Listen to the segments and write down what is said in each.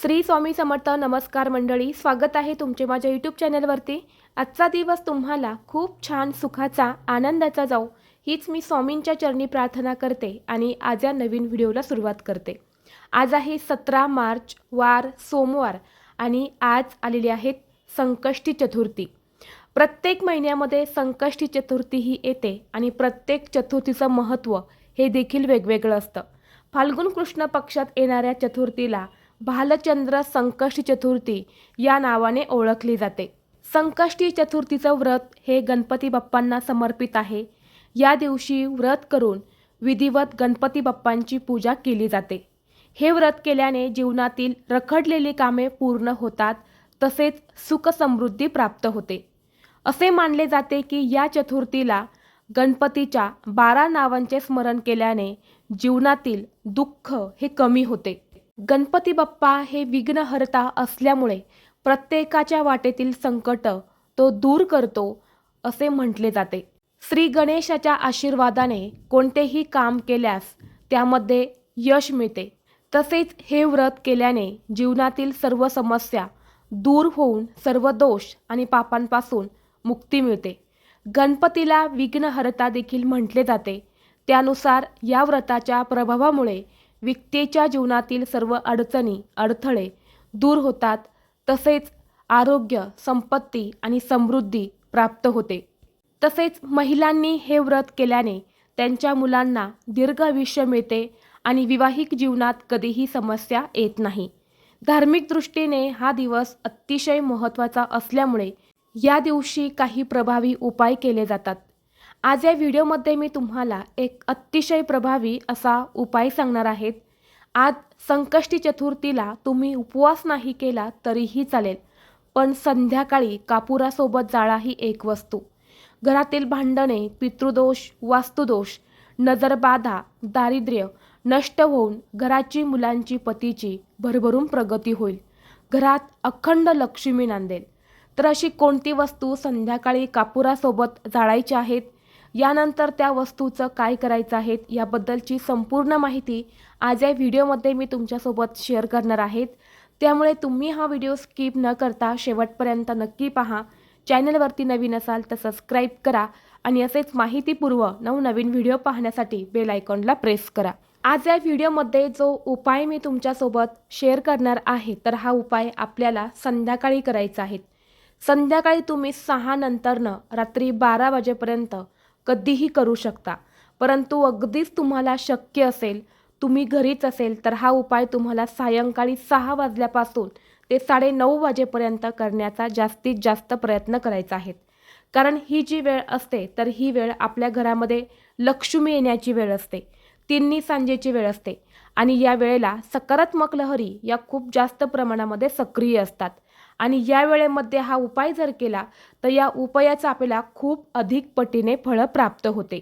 श्री स्वामी समर्थ नमस्कार मंडळी स्वागत आहे तुमचे माझ्या यूट्यूब चॅनलवरती आजचा दिवस तुम्हाला खूप छान सुखाचा आनंदाचा जाऊ हीच मी स्वामींच्या चरणी प्रार्थना करते आणि आज या नवीन व्हिडिओला सुरुवात करते. आज आहे सतरा मार्च वार सोमवार आणि आज आलेली आहेत संकष्टी चतुर्थी. प्रत्येक महिन्यामध्ये संकष्टी चतुर्थी ही येते आणि प्रत्येक चतुर्थीचं महत्त्व हे देखील वेगवेगळं असतं. फाल्गुन कृष्ण पक्षात येणाऱ्या चतुर्थीला भालचंद्र संकष्टी चतुर्थी या नावाने ओळखली जाते. संकष्टी चतुर्थीचं व्रत हे गणपती बाप्पांना समर्पित आहे. या दिवशी व्रत करून विधिवत गणपती बाप्पांची पूजा केली जाते. हे व्रत केल्याने जीवनातील रखडलेली कामे पूर्ण होतात तसेच सुखसमृद्धी प्राप्त होते. असे मानले जाते की या चतुर्थीला गणपतीच्या बारा नावांचे स्मरण केल्याने जीवनातील दुःख हे कमी होते. गणपती बाप्पा हे विघ्नहर्ता असल्यामुळे प्रत्येकाच्या वाटेतील संकट तो दूर करतो असे म्हटले जाते. श्री गणेशाच्या आशीर्वादाने कोणतेही काम केल्यास त्यामध्ये यश मिळते. तसेच हे व्रत केल्याने जीवनातील सर्व समस्या दूर होऊन सर्व दोष आणि पापांपासून मुक्ती मिळते. गणपतीला विघ्नहर्ता देखील म्हटले जाते. त्यानुसार या व्रताच्या प्रभावामुळे व्यक्तीच्या जीवनातील सर्व अडचणी अडथळे दूर होतात तसेच आरोग्य संपत्ती आणि समृद्धी प्राप्त होते. तसेच महिलांनी हे व्रत केल्याने त्यांच्या मुलांना दीर्घ आयुष्य मिळते आणि विवाहिक जीवनात कधीही समस्या येत नाही. धार्मिक दृष्टीने हा दिवस अतिशय महत्त्वाचा असल्यामुळे या दिवशी काही प्रभावी उपाय केले जातात. आज या व्हिडिओमध्ये मी तुम्हाला एक अतिशय प्रभावी असा उपाय सांगणार आहेत आज संकष्टी चतुर्थीला तुम्ही उपवास नाही केला तरीही चालेल पण संध्याकाळी कापुरासोबत जाळा ही एक वस्तू. घरातील भांडणे पितृदोष वास्तुदोष नजरबाधा दारिद्र्य नष्ट होऊन घराची मुलांची पतीची भरभरून प्रगती होईल. घरात अखंड लक्ष्मी नांदेल. तर अशी कोणती वस्तू संध्याकाळी कापुरासोबत जाळायची आहेत? यानंतर त्या वस्तूचं काय करायचं आहे याबद्दलची संपूर्ण माहिती आज या व्हिडिओमध्ये मी तुमच्यासोबत शेअर करणार आहेत. त्यामुळे तुम्ही हा व्हिडिओ स्किप न करता शेवटपर्यंत नक्की पहा. चॅनलवरती नवीन असाल तर सबस्क्राईब करा आणि असेच माहितीपूर्व नवनवीन व्हिडिओ पाहण्यासाठी बेल आयकॉनला प्रेस करा. आज या व्हिडिओमध्ये जो उपाय मी तुमच्यासोबत शेअर करणार आहे तर हा उपाय आपल्याला संध्याकाळी करायचा आहे. संध्याकाळी तुम्ही सहा नंतरनं रात्री बारा वाजेपर्यंत कधीही करू शकता. परंतु अगदीच तुम्हाला शक्य असेल तुम्ही घरीच असेल तर हा उपाय तुम्हाला सायंकाळी सहा वाजल्यापासून ते साडेनऊ वाजेपर्यंत करण्याचा जास्तीत जास्त प्रयत्न करायचा आहे. कारण ही जी वेळ असते तर ही वेळ आपल्या घरामध्ये लक्ष्मी येण्याची वेळ असते तिन्ही सांजेची वेळ असते. आणि या वेळेला सकारात्मक लहरी या खूप जास्त प्रमाणामध्ये सक्रिय असतात. आणि या वेळेमध्ये हा उपाय जर केला तर या उपायाचा आपल्याला खूप अधिक पटीने फळं प्राप्त होते.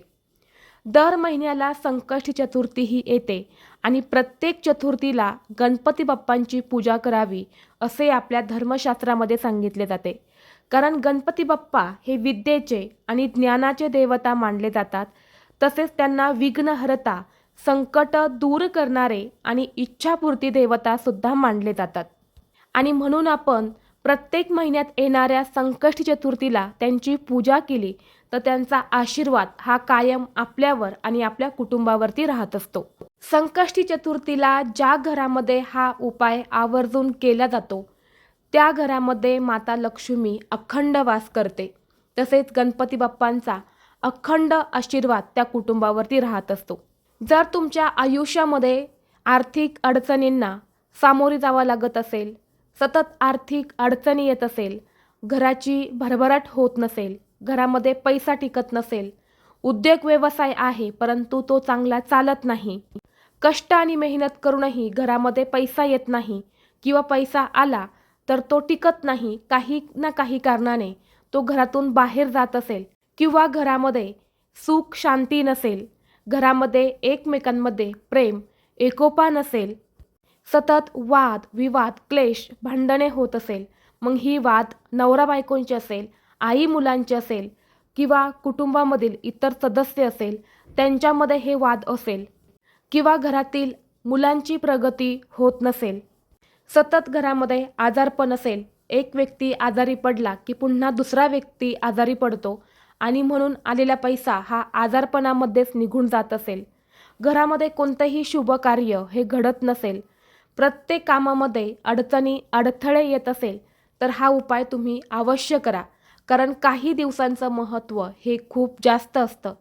दर महिन्याला संकष्टी चतुर्थी ही येते आणि प्रत्येक चतुर्थीला गणपती बाप्पांची पूजा करावी असे आपल्या धर्मशास्त्रामध्ये सांगितले जाते. कारण गणपती बाप्पा हे विद्येचे आणि ज्ञानाचे देवता मानले जातात. तसेच त्यांना विघ्नहरता संकट दूर करणारे आणि इच्छापूर्ती देवतासुद्धा मानले जातात. आणि म्हणून आपण प्रत्येक महिन्यात येणाऱ्या संकष्टी चतुर्थीला त्यांची पूजा केली तर त्यांचा आशीर्वाद हा कायम आपल्यावर आणि आपल्या कुटुंबावरती राहत असतो. संकष्टी चतुर्थीला ज्या घरामध्ये हा उपाय आवर्जून केला जातो त्या घरामध्ये माता लक्ष्मी अखंड वास करते. तसेच गणपती बाप्पांचा अखंड आशीर्वाद त्या कुटुंबावरती राहत असतो. जर तुमच्या आयुष्यामध्ये आर्थिक अडचणींना सामोरे जावं लागत असेल सतत आर्थिक अडचणी येत असेल घराची भरभराट होत नसेल घरामध्ये पैसा टिकत नसेल उद्योग व्यवसाय आहे परंतु तो चांगला चालत नाही. कष्ट आणि मेहनत करूनही घरामध्ये पैसा येत नाही किंवा पैसा आला तर तो टिकत नाही काही ना काही कारणाने. तो घरातून बाहेर जात असेल किंवा घरामध्ये सुख शांती नसेल घरामध्ये एकमेकांमध्ये प्रेम एकोपा नसेल सतत वाद विवाद क्लेश भांडणे होत असेल. मग ही वाद नवरा बायकोंची असेल आई मुलांची असेल किंवा कुटुंबामधील इतर सदस्य असेल त्यांच्यामध्ये हे वाद असेल किंवा घरातील मुलांची प्रगती होत नसेल. सतत घरामध्ये आजारपण असेल एक व्यक्ती आजारी पडला की पुन्हा दुसरा व्यक्ती आजारी पडतो आणि म्हणून आलेला पैसा हा आजारपणामध्येच निघून जात असेल. घरामध्ये कोणतंही शुभ कार्य हे घडत नसेल प्रत्येक कामामध्ये अडचणी अडथळे येत असेल तर हा उपाय तुम्ही अवश्य करा. कारण काही दिवसांचं महत्त्व हे खूप जास्त असतं.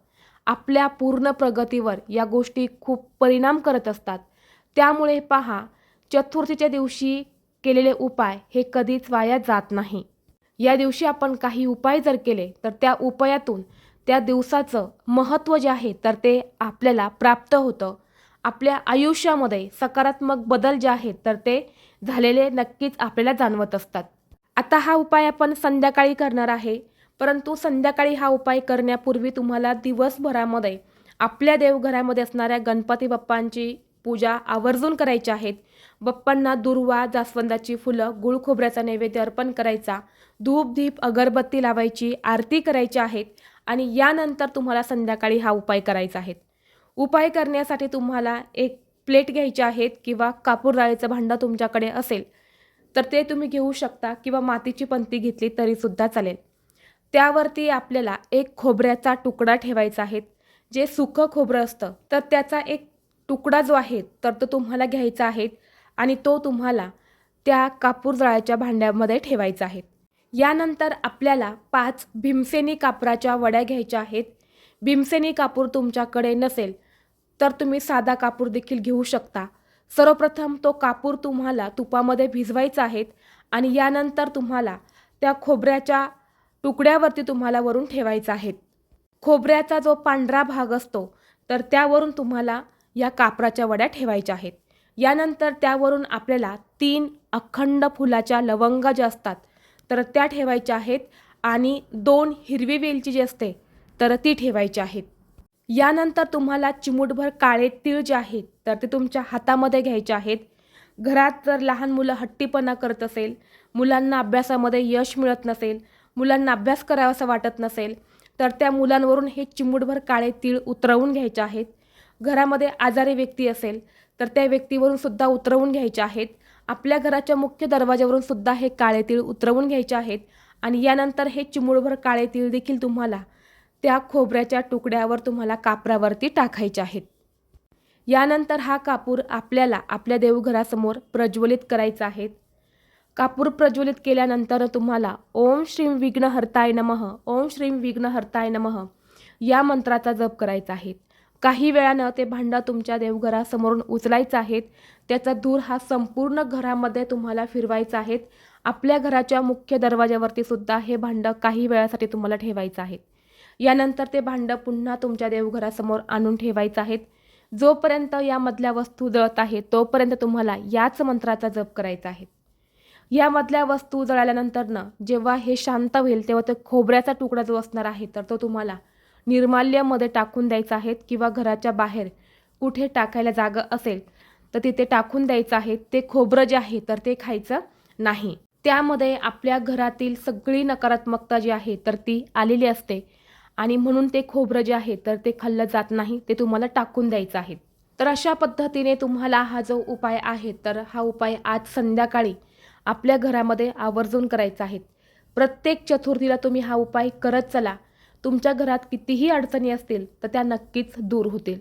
आपल्या पूर्ण प्रगतीवर या गोष्टी खूप परिणाम करत असतात. त्यामुळे पहा चतुर्थीच्या दिवशी केलेले उपाय हे कधीच वाया जात नाही. या दिवशी आपण काही उपाय जर केले तर त्या उपायातून त्या दिवसाचं महत्त्व जे आहे तर ते आपल्याला प्राप्त होतं. आपल्या आयुष्यामध्ये सकारात्मक बदल जे आहेत तर ते झालेले नक्कीच आपल्याला जाणवत असतात. आता हा उपाय आपण संध्याकाळी करणार आहे परंतु संध्याकाळी हा उपाय करण्यापूर्वी तुम्हाला दिवसभरामध्ये आपल्या देवघरामध्ये असणाऱ्या गणपती बाप्पांची पूजा आवर्जून करायची आहेत बाप्पांना दुर्वा जास्वंदाची फुलं गुळ खोबऱ्याचा नैवेद्य अर्पण करायचा धूप दीप अगरबत्ती लावायची आरती करायची आहेत आणि यानंतर तुम्हाला संध्याकाळी हा उपाय करायचा आहे. उपाय करण्यासाठी तुम्हाला एक प्लेट घ्यायची आहेत किंवा कापूर डाळीचं भांडं तुमच्याकडे असेल तर ते तुम्ही घेऊ शकता किंवा मातीची पंती घेतली तरीसुद्धा चालेल. त्यावरती आपल्याला एक खोबऱ्याचा तुकडा ठेवायचा आहे. जे सुकं खोबरं असतं तर त्याचा एक तुकडा जो आहे तर तो तुम्हाला घ्यायचा आहे आणि तो तुम्हाला त्या कापूर जळाच्या भांड्यामध्ये ठेवायचा आहे. यानंतर आपल्याला पाच भीमसेनी कापराच्या वड्या घ्यायच्या आहेत. भीमसेनी कापूर तुमच्याकडे नसेल तर तुम्ही साधा कापूर देखील घेऊ शकता. सर्वप्रथम तो कापूर तुम्हाला तुपामध्ये भिजवायचा आहे आणि यानंतर तुम्हाला त्या खोबऱ्याच्या तुकड्यावरती तुम्हाला वरून ठेवायचा आहे. खोबऱ्याचा जो पांढरा भाग असतो तर त्यावरून तुम्हाला या कापराच्या वड्या ठेवायच्या आहेत. यानंतर त्यावरून आपल्याला तीन अखंड फुलाच्या लवंगा ज्या असतात तर त्या ठेवायच्या आहेत आणि दोन हिरवी वेलची जी असते तर ती ठेवायची आहेत. यानंतर तुम्हाला चिमूटभर काळे तीळ जे आहेत तर ते तुमच्या हातामध्ये घ्यायचे आहेत. घरात जर लहान मुलं हट्टीपणा करत असेल मुलांना अभ्यासामध्ये यश मिळत नसेल मुलांना अभ्यास करावासा वाटत नसेल तर त्या मुलांवरून हे चिमूटभर काळे तीळ उतरवून घ्यायचे आहेत. घरामध्ये आजारी व्यक्ती असेल तर त्या व्यक्तीवरून सुद्धा उतरवून घ्यायचे आहेत. आपल्या घराच्या मुख्य दरवाज्यावरून सुद्धा हे काळे तीळ उतरवून घ्यायचे आहेत. आणि यानंतर हे चिमूटभर काळे तीळ देखील तुम्हाला त्या खोबऱ्याच्या तुकड्यावर तुम्हाला कापरावरती टाकायचे आहेत. यानंतर हा कापूर आपल्याला आपल्या देवघरासमोर प्रज्वलित करायचा आहे. कापूर प्रज्वलित केल्यानंतर तुम्हाला ओम श्रीम विघ्नहर्ताय नमः ओम श्रीम विघ्नहर्ताय नमः या मंत्राचा जप करायचा आहे. काही वेळानं ते भांडं तुमच्या देवघरासमोरून उचलायचं आहे त्याचा धूर हा संपूर्ण घरामध्ये तुम्हाला फिरवायचा आहे. आपल्या घराच्या मुख्य दरवाज्यावरती सुद्धा हे भांडं काही वेळासाठी तुम्हाला ठेवायचं आहे. यानंतर ते भांडं पुन्हा तुमच्या देवघरासमोर आणून ठेवायचं आहेत. जोपर्यंत यामधल्या वस्तू जळत आहे तोपर्यंत तुम्हाला याच मंत्राचा जप करायचा आहे. यामधल्या वस्तू जळाल्यानंतरनं जेव्हा हे शांत होईल तेव्हा ते खोबऱ्याचा तुकडा जो असणार आहे तर तो तुम्हाला निर्माल्यमध्ये टाकून द्यायचा आहे किंवा घराच्या बाहेर कुठे टाकायला जागा असेल तर तिथे टाकून द्यायचं आहे. ते खोबरं जे आहे तर ते खायचं नाही. त्यामध्ये आपल्या घरातील सगळी नकारात्मकता जी आहे तर ती आलेली असते. आणि म्हणून ते खोबरं जे आहे तर ते खाल्लं जात नाही ते तुम्हाला टाकून द्यायचं आहे. तर अशा पद्धतीने तुम्हाला हा जो उपाय आहे तर हा उपाय आज संध्याकाळी आपल्या घरामध्ये आवर्जून करायचा आहे. प्रत्येक चतुर्थीला तुम्ही हा उपाय करत चला. तुमच्या घरात कितीही अडचणी असतील तर त्या नक्कीच दूर होतील.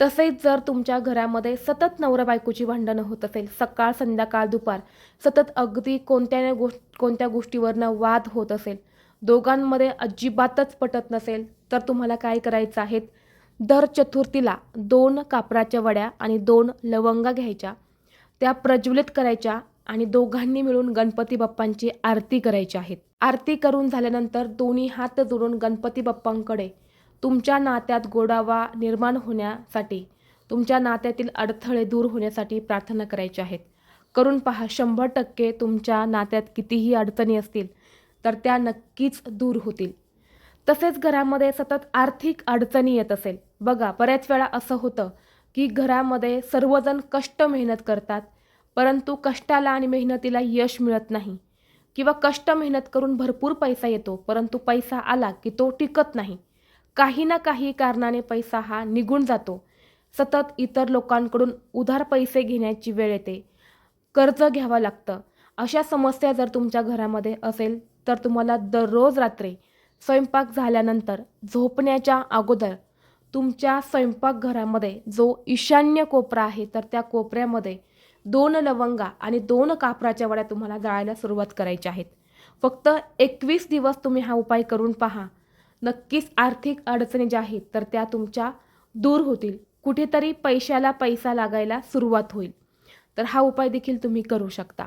तसेच जर तुमच्या घरामध्ये सतत नवरा बायकोची भांडणं होत असेल सकाळ संध्याकाळ दुपार सतत अगदी कोणत्या गोष् कोणत्या गोष्टीवरनं वाद होत असेल दोघांमध्ये अजिबातच पटत नसेल तर तुम्हाला काय करायचं आहे? दर चतुर्थीला दोन कापराच्या वड्या आणि दोन लवंगा घ्यायच्या. त्या प्रज्वलित करायच्या आणि दोघांनी मिळून गणपती बाप्पांची आरती करायची आहेत आरती करून झाल्यानंतर दोन्ही हात जोडून गणपती बाप्पांकडे तुमच्या नात्यात गोडावा निर्माण होण्यासाठी तुमच्या नात्यातील अडथळे दूर होण्यासाठी प्रार्थना करायची आहेत. करून पहा शंभर टक्के तुमच्या नात्यात कितीही अडचणी असतील तर त्या नक्कीच दूर होतील. तसेच घरामध्ये सतत आर्थिक अडचणी येत असेल. बघा बऱ्याच वेळा असं होतं की घरामध्ये सर्वजण कष्ट मेहनत करतात परंतु कष्टाला आणि मेहनतीला यश मिळत नाही. किंवा कष्ट मेहनत करून भरपूर पैसा येतो परंतु पैसा आला की तो टिकत नाही. काही ना काही कारणाने पैसा हा निघून जातो. सतत इतर लोकांकडून उधार पैसे घेण्याची वेळ येते. कर्ज घ्यावं लागतं. अशा समस्या जर तुमच्या घरामध्ये असेल तर तुम्हाला दररोज रात्री स्वयंपाक झाल्यानंतर झोपण्याच्या अगोदर तुमच्या स्वयंपाकघरामध्ये जो ईशान्य कोपरा आहे तर त्या कोपऱ्यामध्ये दोन लवंगा आणि दोन कापराच्या वड्या तुम्हाला जाळायला सुरुवात करायच्या आहेत. फक्त एकवीस दिवस तुम्ही हा उपाय करून पहा. नक्कीच आर्थिक अडचणी ज्या आहेत तर त्या तुमच्या दूर होतील. कुठेतरी पैशाला पैसा लागायला सुरुवात होईल. तर हा उपाय देखील तुम्ही करू शकता.